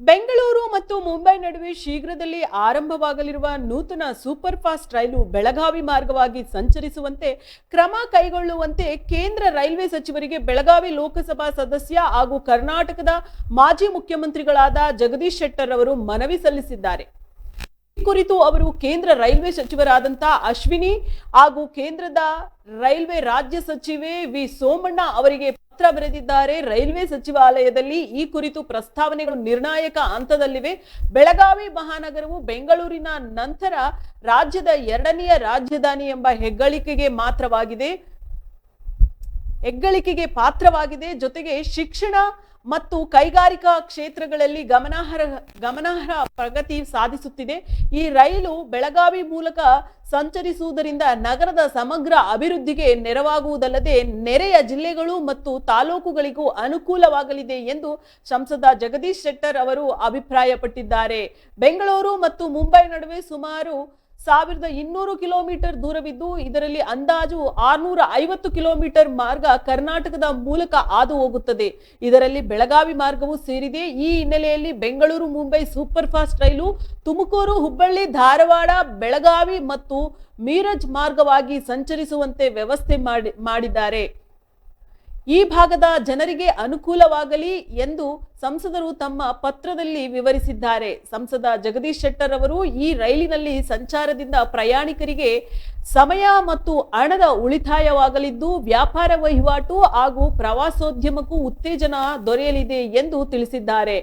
ಬೆಂಗಳೂರು ಮತ್ತು ಮುಂಬೈ ನಡುವೆ ಶೀಘ್ರದಲ್ಲಿ ಆರಂಭವಾಗಲಿರುವ ನೂತನ ಸೂಪರ್ ಫಾಸ್ಟ್ ರೈಲು ಬೆಳಗಾವಿ ಮಾರ್ಗವಾಗಿ ಸಂಚರಿಸುವಂತೆ ಕ್ರಮ ಕೈಗೊಳ್ಳುವಂತೆ ಕೇಂದ್ರ ರೈಲ್ವೆ ಸಚಿವರಿಗೆ ಬೆಳಗಾವಿ ಲೋಕಸಭಾ ಸದಸ್ಯ ಹಾಗೂ ಕರ್ನಾಟಕದ ಮಾಜಿ ಮುಖ್ಯಮಂತ್ರಿಗಳಾದ ಜಗದೀಶ್ ಶೆಟ್ಟರ್ ಅವರು ಮನವಿ ಸಲ್ಲಿಸಿದ್ದಾರೆ. ಈ ಕುರಿತು ಅವರು ಕೇಂದ್ರ ರೈಲ್ವೆ ಸಚಿವರಾದಂಥ ಅಶ್ವಿನಿ ಹಾಗೂ ಕೇಂದ್ರದ ರೈಲ್ವೆ ರಾಜ್ಯ ಸಚಿವೆ ವಿ ಸೋಮಣ್ಣ ಅವರಿಗೆ ಪತ್ರ ಬರೆದಿದ್ದಾರೆ. ರೈಲ್ವೆ ಸಚಿವಾಲಯದಲ್ಲಿ ಈ ಕುರಿತು ಪ್ರಸ್ತಾವನೆಗಳು ನಿರ್ಣಾಯಕ ಹಂತದಲ್ಲಿವೆ. ಬೆಳಗಾವಿ ಮಹಾನಗರವು ಬೆಂಗಳೂರಿನ ನಂತರ ರಾಜ್ಯದ ಎರಡನೆಯ ರಾಜಧಾನಿ ಎಂಬ ಹೆಗ್ಗಳಿಕೆಗೆ ಮಾತ್ರವಾಗಿದೆ. ಹೆಗ್ಗಳಿಕೆಗೆ ಪಾತ್ರವಾಗಿದೆ. ಜೊತೆಗೆ ಶಿಕ್ಷಣ ಮತ್ತು ಕೈಗಾರಿಕಾ ಕ್ಷೇತ್ರಗಳಲ್ಲಿ ಗಮನಾರ್ಹ ಗಮನಾರ್ಹ ಪ್ರಗತಿ ಸಾಧಿಸುತ್ತಿದೆ. ಈ ರೈಲು ಬೆಳಗಾವಿ ಮೂಲಕ ಸಂಚರಿಸುವುದರಿಂದ ನಗರದ ಸಮಗ್ರ ಅಭಿವೃದ್ಧಿಗೆ ನೆರವಾಗುವುದಲ್ಲದೆ ನೆರೆಯ ಜಿಲ್ಲೆಗಳು ಮತ್ತು ತಾಲೂಕುಗಳಿಗೂ ಅನುಕೂಲವಾಗಲಿದೆ ಎಂದು ಸಂಸದ ಜಗದೀಶ್ ಶೆಟ್ಟರ್ ಅವರು ಅಭಿಪ್ರಾಯಪಟ್ಟಿದ್ದಾರೆ. ಬೆಂಗಳೂರು ಮತ್ತು ಮುಂಬೈ ನಡುವೆ ಸುಮಾರು ಸಾವಿರದ ಇನ್ನೂರು ಕಿಲೋಮೀಟರ್ ದೂರವಿದ್ದು, ಇದರಲ್ಲಿ ಅಂದಾಜು ಆರ್ನೂರ ಐವತ್ತು ಕಿಲೋಮೀಟರ್ ಮಾರ್ಗ ಕರ್ನಾಟಕದ ಮೂಲಕ ಹಾದು ಹೋಗುತ್ತದೆ. ಇದರಲ್ಲಿ ಬೆಳಗಾವಿ ಮಾರ್ಗವೂ ಸೇರಿದೆ. ಈ ಹಿನ್ನೆಲೆಯಲ್ಲಿ ಬೆಂಗಳೂರು, ಮುಂಬೈ ಸೂಪರ್ ಫಾಸ್ಟ್ ರೈಲು, ತುಮಕೂರು, ಹುಬ್ಬಳ್ಳಿ, ಧಾರವಾಡ, ಬೆಳಗಾವಿ ಮತ್ತು ಮೀರಜ್ ಮಾರ್ಗವಾಗಿ ಸಂಚರಿಸುವಂತೆ ವ್ಯವಸ್ಥೆ ಮಾಡಿ, ಮಾಡಿದ್ದಾರೆ. ಈ ಭಾಗದ ಜನರಿಗೆ ಅನುಕೂಲವಾಗಲಿ ಎಂದು ಸಂಸದರು ತಮ್ಮ ಪತ್ರದಲ್ಲಿ ವಿವರಿಸಿದ್ದಾರೆ. ಸಂಸದ ಜಗದೀಶ್ ಶೆಟ್ಟರ್ ಅವರು ಈ ರೈಲಿನಲ್ಲಿ ಸಂಚಾರದಿಂದ ಪ್ರಯಾಣಿಕರಿಗೆ ಸಮಯ ಮತ್ತು ಹಣದ ಉಳಿತಾಯವಾಗಲಿದ್ದು, ವ್ಯಾಪಾರ ವಹಿವಾಟು ಹಾಗೂ ಪ್ರವಾಸೋದ್ಯಮಕ್ಕೂ ಉತ್ತೇಜನ ದೊರೆಯಲಿದೆ ಎಂದು ತಿಳಿಸಿದ್ದಾರೆ.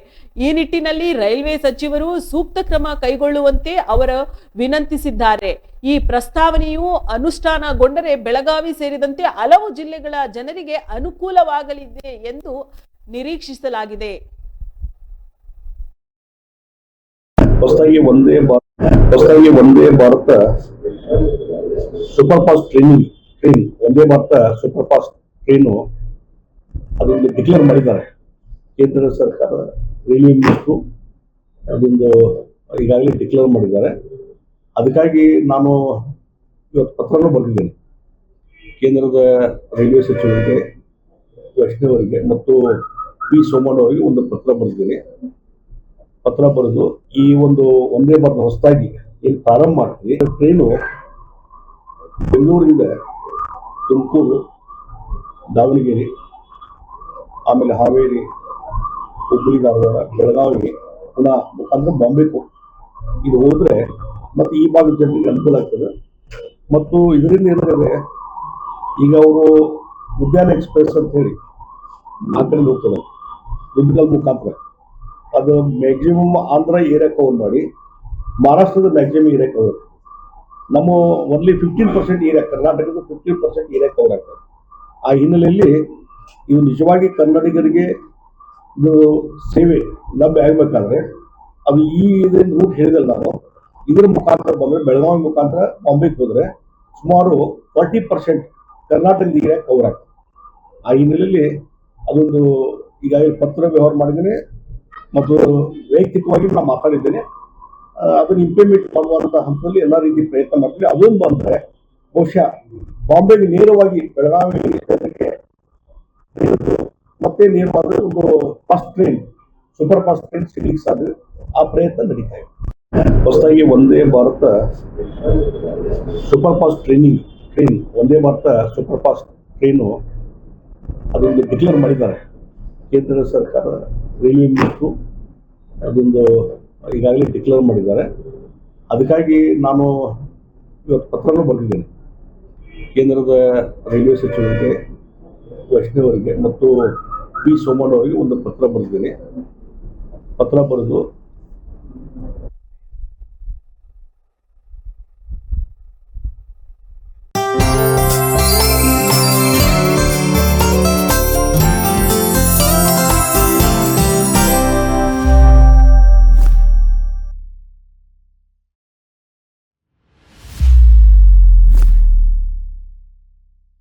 ಈ ನಿಟ್ಟಿನಲ್ಲಿ ರೈಲ್ವೆ ಸಚಿವರು ಸೂಕ್ತ ಕ್ರಮ ಕೈಗೊಳ್ಳುವಂತೆ ಅವರು ವಿನಂತಿಸಿದ್ದಾರೆ. ಈ ಪ್ರಸ್ತಾವನೆಯು ಅನುಷ್ಠಾನಗೊಂಡರೆ ಬೆಳಗಾವಿ ಸೇರಿದಂತೆ ಹಲವು ಜಿಲ್ಲೆಗಳ ಜನರಿಗೆ ಅನುಕೂಲವಾಗಲಿದೆ ಎಂದು ನಿರೀಕ್ಷಿಸಲಾಗಿದೆ. ಹೊಸದಾಗಿ ಒಂದೇ ಭಾರತ, ಹೊಸದಾಗಿ ಒಂದೇ Bharat super fast train train ಒಂದೇ ಭಾರತ ಸೂಪರ್ ಫಾಸ್ಟ್ ಟ್ರೈನು ಅದೊಂದು ಡಿಕ್ಲೇರ್ ಮಾಡಿದ್ದಾರೆ. ಕೇಂದ್ರ ಸರ್ಕಾರ ರೈಲ್ವೆ ಮಿನಿಸ್ಟ್ರು ಅದೊಂದು ಈಗಾಗಲೇ ಡಿಕ್ಲೇರ್ ಮಾಡಿದ್ದಾರೆ. ಅದಕ್ಕಾಗಿ ನಾನು ಇವತ್ತು ಪತ್ರನೂ ಬರೆದಿದ್ದೇನೆ. ಕೇಂದ್ರದ ರೈಲ್ವೆ ಸಚಿವರಿಗೆ ಪ್ರಶ್ನೆಯವರಿಗೆ ಮತ್ತು ಪಿ ಸೋಮಣ್ಣ ಅವರಿಗೆ ಒಂದು ಪತ್ರ ಬರೆದಿದ್ದೀನಿ. ಪತ್ರ ಬರೆದು ಈ ಒಂದು ಒಂದೇ ಭಾರತ ಹೊಸದಾಗಿ ಇಲ್ಲಿ ಪ್ರಾರಂಭ ಮಾಡ್ತೀವಿ ಟ್ರೈನು ಬೆಂಗಳೂರಿಂದ ತುಮಕೂರು, ದಾವಣಗೆರೆ, ಆಮೇಲೆ ಹಾವೇರಿ, ಹುಬ್ಬಳ್ಳಿ, ಧಾರವಾಡ, ಬೆಳಗಾವಿ ಪುನಃ ಮುಖಾಂತರ ಬಾಂಬೆಗೂ ಇದು ಹೋದ್ರೆ ಮತ್ತೆ ಈ ಭಾಗದ ಜನರಿಗೆ ಅನುಕೂಲ ಆಗ್ತದೆ. ಮತ್ತು ಇದರಿಂದ ಏನಾಗಿದೆ, ಈಗ ಅವರು ಉದ್ಯಾನ ಎಕ್ಸ್ಪ್ರೆಸ್ ಅಂತ ಹೇಳಿ ಆ ಕಡೆ ದುಡ್ಡುಗಳ ಮುಖಾಂತರ. ಅದು ಮ್ಯಾಕ್ಸಿಮಮ್ ಆಂಧ್ರ ಏರಿಯಾ ಕವರ್ ಮಾಡಿ, ಮಹಾರಾಷ್ಟ್ರದ ಮ್ಯಾಕ್ಸಿಮಮ್ ಏರಿಯಾ ಕವರ್ ನಮ್ಮ ಓನ್ಲಿ ಫಿಫ್ಟೀನ್ ಪರ್ಸೆಂಟ್ ಏರಿಯಾ, ಕರ್ನಾಟಕದ ಫಿಫ್ಟೀನ್ ಪರ್ಸೆಂಟ್ ಏರಿಯಾ ಕವರ್ ಆಗ್ತದೆ. ಆ ಹಿನ್ನೆಲೆಯಲ್ಲಿ ಇವು ನಿಜವಾಗಿ ಕನ್ನಡಿಗರಿಗೆ ಇದು ಸೇವೆ, ಲಭ್ಯ ಆಗಬೇಕಾದ್ರೆ, ಅದು ಈ ಇದರಿಂದ ರೂಟ್ ಹೇಳಿದಲ್ಲ ನಾನು, ಇದರ ಮುಖಾಂತರ ಬಂದರೆ, ಬೆಳಗಾವಿ ಮುಖಾಂತರ ಬಾಂಬೆಗೆ ಹೋದರೆ ಸುಮಾರು ಫಾರ್ಟಿ ಪರ್ಸೆಂಟ್ ಕರ್ನಾಟಕದ ಏರಿಯಾ ಕವರ್ ಆಗ್ತದೆ. ಆ ಹಿನ್ನೆಲೆಯಲ್ಲಿ ಅದೊಂದು ಈಗಾಗಲೇ ಪತ್ರ ವ್ಯವಹಾರ ಮಾಡಿದ್ದೇನೆ ಮತ್ತು ವೈಯಕ್ತಿಕವಾಗಿ ನಾನು ಮಾತಾಡಿದ್ದೇನೆ. ಅದನ್ನು ಇಂಪ್ಲಿಮೆಂಟ್ ಮಾಡುವಂತ ಹಂತದಲ್ಲಿ ಎಲ್ಲ ರೀತಿ ಪ್ರಯತ್ನ ಮಾಡ್ತೀವಿ. ಅದೊಂದು ಬಂದರೆ ಬಹುಶಃ ಬಾಂಬೆಗೆ ನೇರವಾಗಿ ಬೆಳಗಾವಿಗೆ ಮತ್ತೆ ನೇರವಾದ ಒಂದು fast train super fast train ಸಿಗ್ಲಿಕ್ಕೆ ಸಾಧ್ಯ. ಆ ಪ್ರಯತ್ನ ನಡೀತಾ ಇದೆ. ಹೊಸದಾಗಿ ಒಂದೇ Bharat super fast training train ಒಂದೇ ಭಾರತ ಸೂಪರ್ ಫಾಸ್ಟ್ ಟ್ರೈನು ಅದೊಂದು ಡಿಕ್ಲೇರ್ ಮಾಡಿದ್ದಾರೆ. ಕೇಂದ್ರ ಸರ್ಕಾರ ರೈಲ್ವೆ ಮಿನಿಸ್ಟ್ರು ಅದೊಂದು ಈಗಾಗಲೇ ಡಿಕ್ಲೇರ್ ಮಾಡಿದ್ದಾರೆ. ಅದಕ್ಕಾಗಿ ನಾನು ಇವತ್ತು ಪತ್ರನೂ ಬರೆದಿದ್ದೇನೆ. ಕೇಂದ್ರದ ರೈಲ್ವೆ ಸಚಿವರಿಗೆ, ವೈಷ್ಣವರಿಗೆ ಮತ್ತು ಪಿ ಸೋಮಣ್ಣವರಿಗೆ ಒಂದು ಪತ್ರ ಬರೆದಿದ್ದೇನೆ. ಪತ್ರ ಬರೆದು